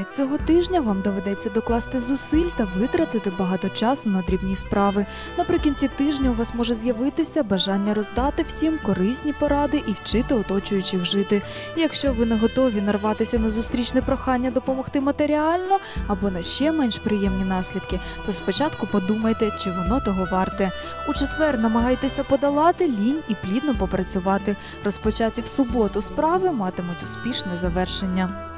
Скорпіони, цього тижня вам доведеться докласти зусиль та витратити багато часу на дрібні справи. Наприкінці тижня у вас може з'явитися бажання роздати всім корисні поради і вчити оточуючих жити. Якщо ви не готові нарватися на зустрічне прохання допомогти матеріально або на ще менш приємні наслідки, то спочатку подумайте, чи воно того варте. У четвер намагайтеся подолати лінь і плідно попрацювати. Розпочаті в суботу справи матимуть успішне завершення.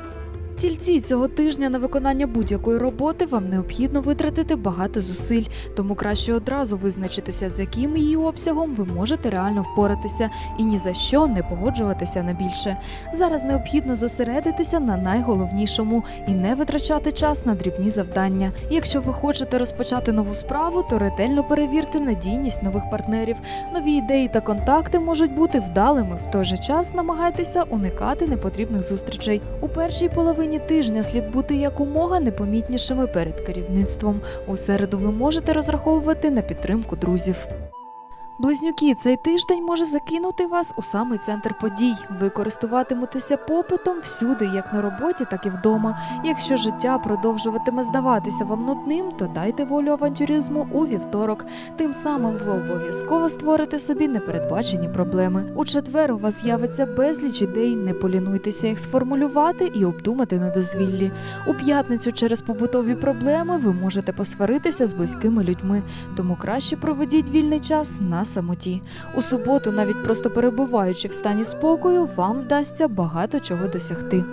Тільці цього тижня на виконання будь-якої роботи вам необхідно витратити багато зусиль, тому краще одразу визначитися, з яким її обсягом ви можете реально впоратися і ні за що не погоджуватися на більше. Зараз необхідно зосередитися на найголовнішому і не витрачати час на дрібні завдання. Якщо ви хочете розпочати нову справу, то ретельно перевірте надійність нових партнерів. Нові ідеї та контакти можуть бути вдалими. В той же час намагайтеся уникати непотрібних зустрічей. У першій половині тижня слід бути якомога непомітнішими перед керівництвом. У середу ви можете розраховувати на підтримку друзів. Близнюки, цей тиждень може закинути вас у самий центр подій. Ви користуватиметеся попитом всюди, як на роботі, так і вдома. Якщо життя продовжуватиме здаватися вам нудним, то дайте волю авантюризму у вівторок. Тим самим ви обов'язково створите собі непередбачені проблеми. У четвер у вас з'явиться безліч ідей. Не полінуйтеся їх сформулювати і обдумати на дозвіллі. У п'ятницю через побутові проблеми ви можете посваритися з близькими людьми, тому краще проведіть вільний час на самоті. У суботу, навіть просто перебуваючи в стані спокою, вам вдасться багато чого досягти.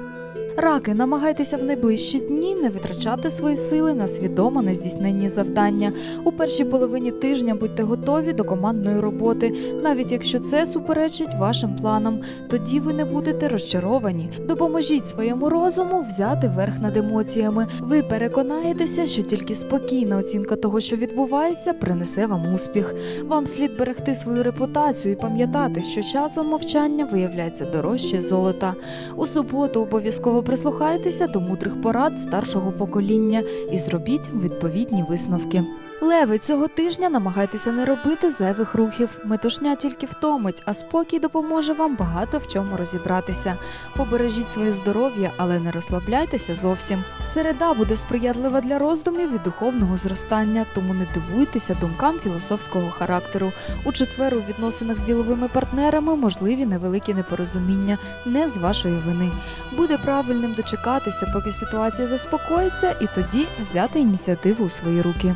Раки, намагайтеся в найближчі дні не витрачати свої сили на свідомо нездійсненні завдання. У першій половині тижня будьте готові до командної роботи, навіть якщо це суперечить вашим планам. Тоді ви не будете розчаровані. Допоможіть своєму розуму взяти верх над емоціями. Ви переконаєтеся, що тільки спокійна оцінка того, що відбувається, принесе вам успіх. Вам слід берегти свою репутацію і пам'ятати, що часом мовчання виявляється дорожче золота. У суботу обов'язково прислухайтеся до мудрих порад старшого покоління і зробіть відповідні висновки. Леви цього тижня намагайтеся не робити зайвих рухів. Метушня тільки втомить, а спокій допоможе вам багато в чому розібратися. Побережіть своє здоров'я, але не розслабляйтеся зовсім. Середа буде сприятлива для роздумів і духовного зростання, тому не дивуйтеся думкам філософського характеру. У четвер у відносинах з діловими партнерами можливі невеликі непорозуміння, не з вашої вини. Буде правильним дочекатися, поки ситуація заспокоїться, і тоді взяти ініціативу у свої руки.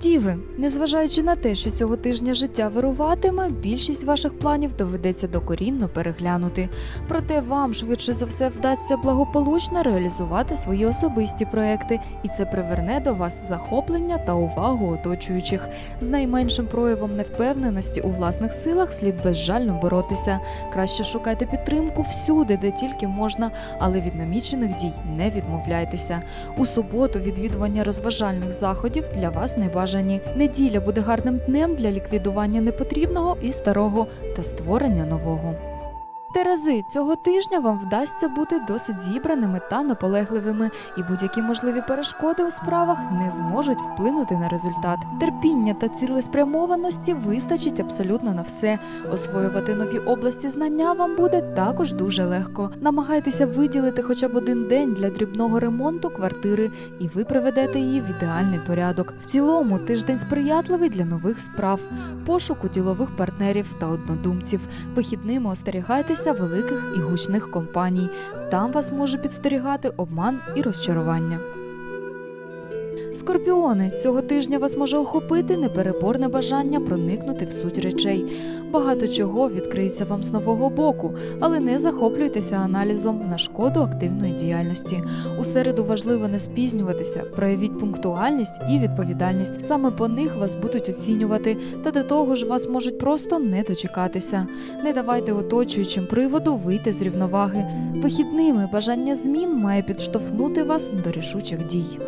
Діви, незважаючи на те, що цього тижня життя вируватиме, більшість ваших планів доведеться докорінно переглянути. Проте вам швидше за все вдасться благополучно реалізувати свої особисті проекти, і це приверне до вас захоплення та увагу оточуючих. З найменшим проявом невпевненості у власних силах слід безжально боротися. Краще шукайте підтримку всюди, де тільки можна, але від намічених дій не відмовляйтеся. У суботу відвідування розважальних заходів для вас не бажані. Неділя буде гарним днем для ліквідування непотрібного і старого та створення нового. Терези, цього тижня вам вдасться бути досить зібраними та наполегливими, і будь-які можливі перешкоди у справах не зможуть вплинути на результат. Терпіння та цілеспрямованості вистачить абсолютно на все. Освоювати нові області знання вам буде також дуже легко. Намагайтеся виділити хоча б один день для дрібного ремонту квартири, і ви приведете її в ідеальний порядок. В цілому тиждень сприятливий для нових справ, пошуку ділових партнерів та однодумців. Вихідними остерігайтеся великих і гучних компаній. Там вас може підстерігати обман і розчарування. Скорпіони, цього тижня вас може охопити непереборне бажання проникнути в суть речей. Багато чого відкриється вам з нового боку, але не захоплюйтеся аналізом на шкоду активної діяльності. У середу важливо не спізнюватися, проявіть пунктуальність і відповідальність. Саме по них вас будуть оцінювати, та до того ж вас можуть просто не дочекатися. Не давайте оточуючим приводу вийти з рівноваги. Вихідними бажання змін має підштовхнути вас до рішучих дій.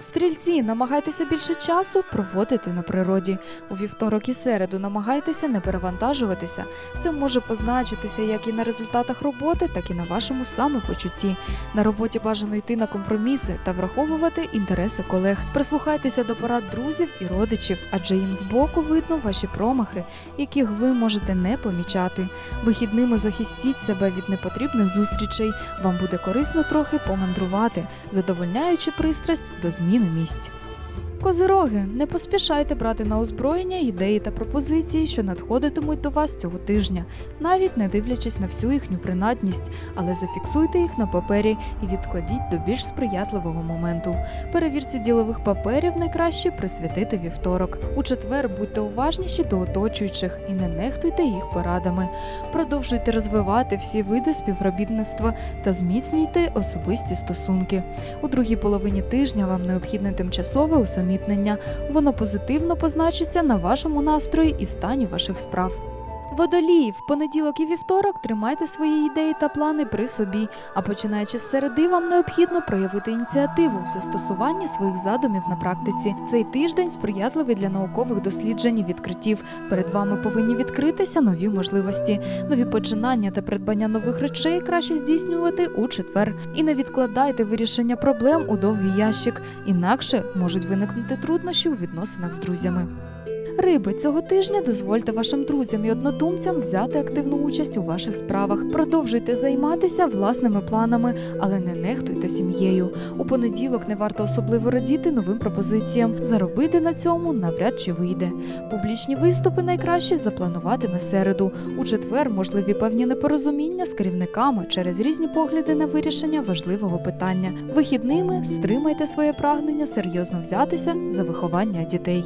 Стрільці, намагайтеся більше часу проводити на природі. У вівторок і середу намагайтеся не перевантажуватися. Це може позначитися як і на результатах роботи, так і на вашому самопочутті. На роботі бажано йти на компроміси та враховувати інтереси колег. Прислухайтеся до порад друзів і родичів, адже їм збоку видно ваші промахи, яких ви можете не помічати. Вихідними захистіть себе від непотрібних зустрічей. Вам буде корисно трохи помандрувати, задовольняючи пристрасть до зміни місць. Козироги, не поспішайте брати на озброєння ідеї та пропозиції, що надходитимуть до вас цього тижня, навіть не дивлячись на всю їхню принадність, але зафіксуйте їх на папері і відкладіть до більш сприятливого моменту. Перевірці ділових паперів найкраще присвятити вівторок. У четвер будьте уважніші до оточуючих і не нехтуйте їх порадами. Продовжуйте розвивати всі види співробітництва та зміцнюйте особисті стосунки. У другій половині тижня вам необхідне тимчасове усамітнення. Воно позитивно позначиться на вашому настрої і стані ваших справ. Водолії, в понеділок і вівторок тримайте свої ідеї та плани при собі, а починаючи з середи, вам необхідно проявити ініціативу в застосуванні своїх задумів на практиці. Цей тиждень сприятливий для наукових досліджень і відкриттів. Перед вами повинні відкритися нові можливості. Нові починання та придбання нових речей краще здійснювати у четвер. І не відкладайте вирішення проблем у довгий ящик, інакше можуть виникнути труднощі у відносинах з друзями. Риби цього тижня дозвольте вашим друзям і однодумцям взяти активну участь у ваших справах. Продовжуйте займатися власними планами, але не нехтуйте сім'єю. У понеділок не варто особливо радіти новим пропозиціям. Заробити на цьому навряд чи вийде. Публічні виступи найкраще запланувати на середу. У четвер можливі певні непорозуміння з керівниками через різні погляди на вирішення важливого питання. Вихідними стримайте своє прагнення серйозно взятися за виховання дітей.